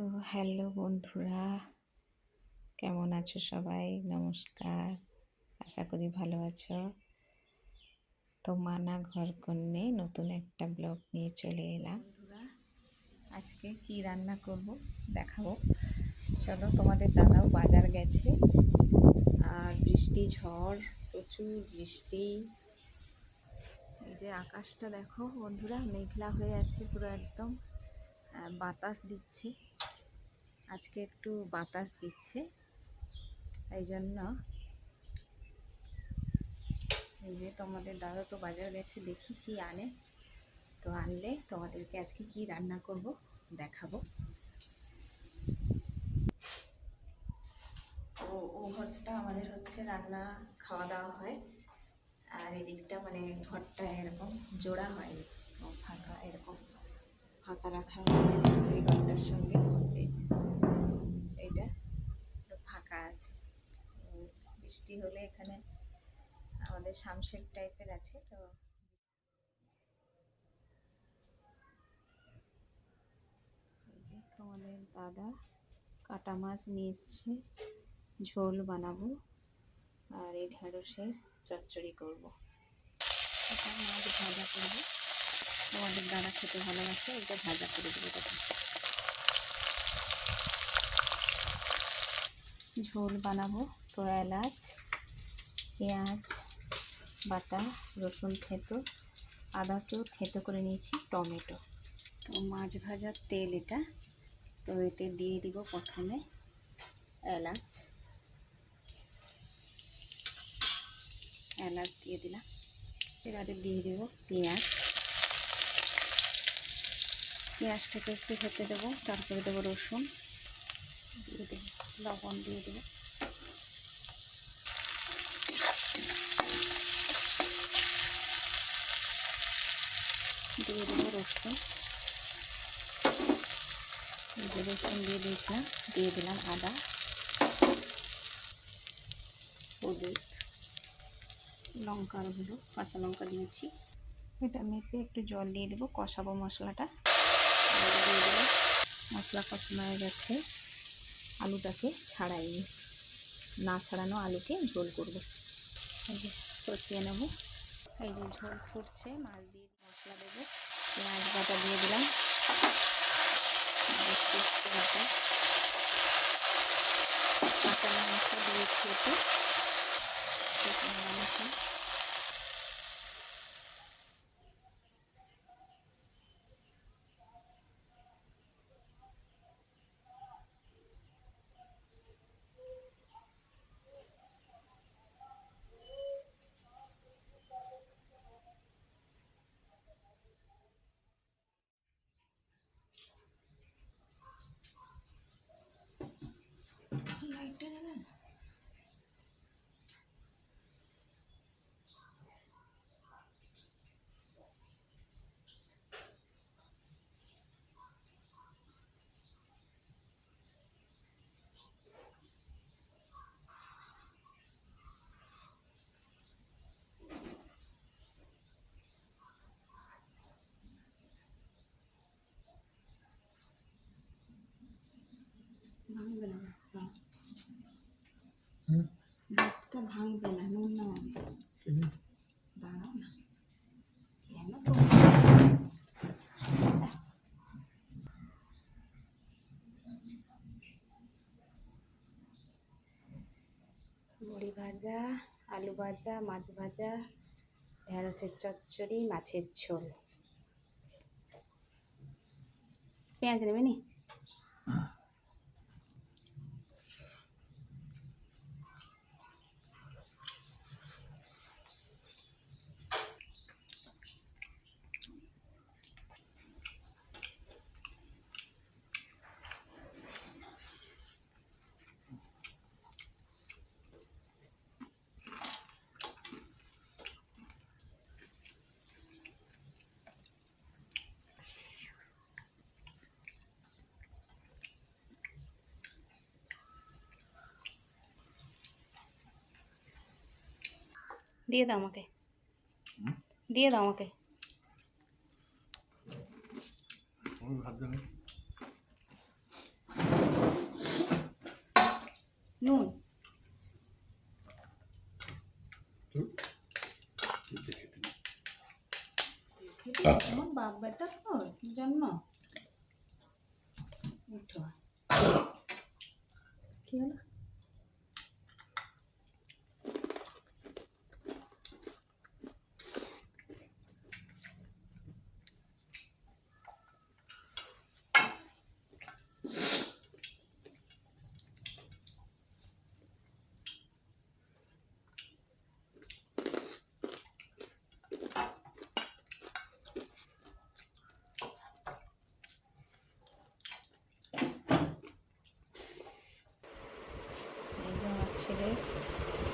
তো হ্যালো বন্ধুরা, কেমন আছো সবাই? নমস্কার, আশা করি ভালো আছো। তো মানা ঘর কন্যে নতুন একটা ব্লগ নিয়ে চলে এলাম। আজকে কি রান্না করব দেখাবো। চলো তোমাদের দাদাও বাজার গেছে। আর বৃষ্টি ঝড়, প্রচুর বৃষ্টি। এই যে আকাশটা দেখো বন্ধুরা, মেঘলা হয়ে আছে পুরো একদম। বাতাস দিচ্ছে। আজকে একটু বাতাস দিচ্ছে। এই জন্য এই যে তোমাদের দাদা তো বাজার গেছে, দেখি কি আনে। তো আনলে তোমাদেরকে আজকে কি রান্না করব দেখাবো। তো ও ঘরটা আমাদের হচ্ছে রান্না খাওয়া দাওয়া হয়। আর এদিকটা মানে ঘরটা এরকম জোড়া হয়, ফাঁকা, এরকম ফাঁকা রাখা হয়েছে। এই ঘরটার সঙ্গে এই যে এইটা পুরো বৃষ্টি হলে এখানে আমাদের শামশের টাইপের আছে, তো তোমাদের দাদা কাটা মাছ নিয়ে এসছে, ঝোল বানাবো, আর এই ঢেঁড়সের চচ্চড়ি করব। মাছ ভাজা করব। তোমাদের দাদা খেতে ভালোবাসে এটা ভাজা করে দেবো ঝোল বানাবো। তো এলাচ, পেঁয়াজ, বাটা, রসুন থেতো আদাকেও থেতো করে নিয়েছি, টমেটো। তো মাছ ভাজার তেল এটা। তো এতে দিয়ে দিব প্রথমে এলাচ। এলাচ দিয়ে দিলাম। এবারে দিয়ে দেবো পেঁয়াজ। পেঁয়াজটাকে একটু খেতে দেবো, তারপরে দেবো রসুন। দিয়ে দেবো। লবণ দিয়ে দেবো। দিয়ে দেবো রসুন। রসুন দিয়ে দিয়েছিলাম, দিয়ে দিলাম আদা, হলুদ, লঙ্কার গুঁড়ো, কাঁচা লঙ্কা দিয়েছি। এটা মেপে একটু জল দিয়ে দেবো, কষাবো মশলাটা। দিয়ে মশলা কষানো হয়ে গেছে। আলুটাকে ছাড়াইনি। না ছাড়ানো আলুকে ঝোল করব। কষিয়ে নেব। এই যে ঝোল ফুটছে, মাছ দিয়ে মশলা দেবো। পেঁয়াজ বাটা দিয়ে দিলাম। লঙ্কা দিয়েছি এতে শুকনো ভাজা আলু ভাজা মাছ ভাজা ঢেঁড়সের চচ্চড়ি মাছের ঝোল। পেঁয়াজ নেবে নি? দিয়ে দাও আমাকে। দিয়ে দাও আমাকে। নুন। বাপ বেটা তো জন্য? কি হলো?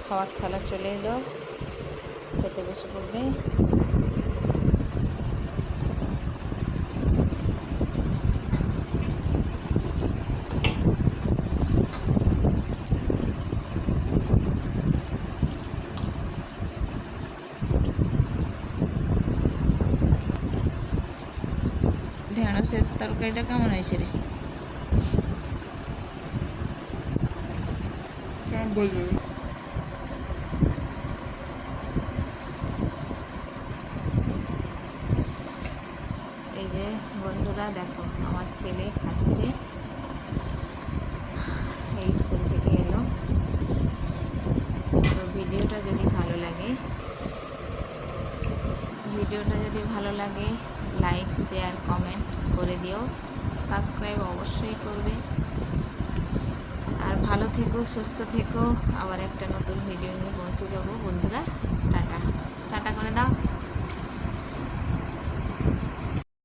খাওয়ার থালা চলে এলো। খেতে বসে পড়বে। ঢেঁড়সের তরকারিটা কেমন হয়েছে রে? কেমন বলব এই যে বন্ধুরা দেখো, আমার ছেলে খাচ্ছে। এই স্কুল থেকে এলো। তো ভিডিওটা যদি ভালো লাগে, ভিডিওটা যদি ভালো লাগে লাইক শেয়ার কমেন্ট করে দিও। সাবস্ক্রাইব অবশ্যই করবে। আর ভালো থেকো, সুস্থ থেকো। আবার একটা নতুন ভিডিও নিয়ে পৌঁছে যাব। বন্ধুরা, টাটা। টাটা করে দাও।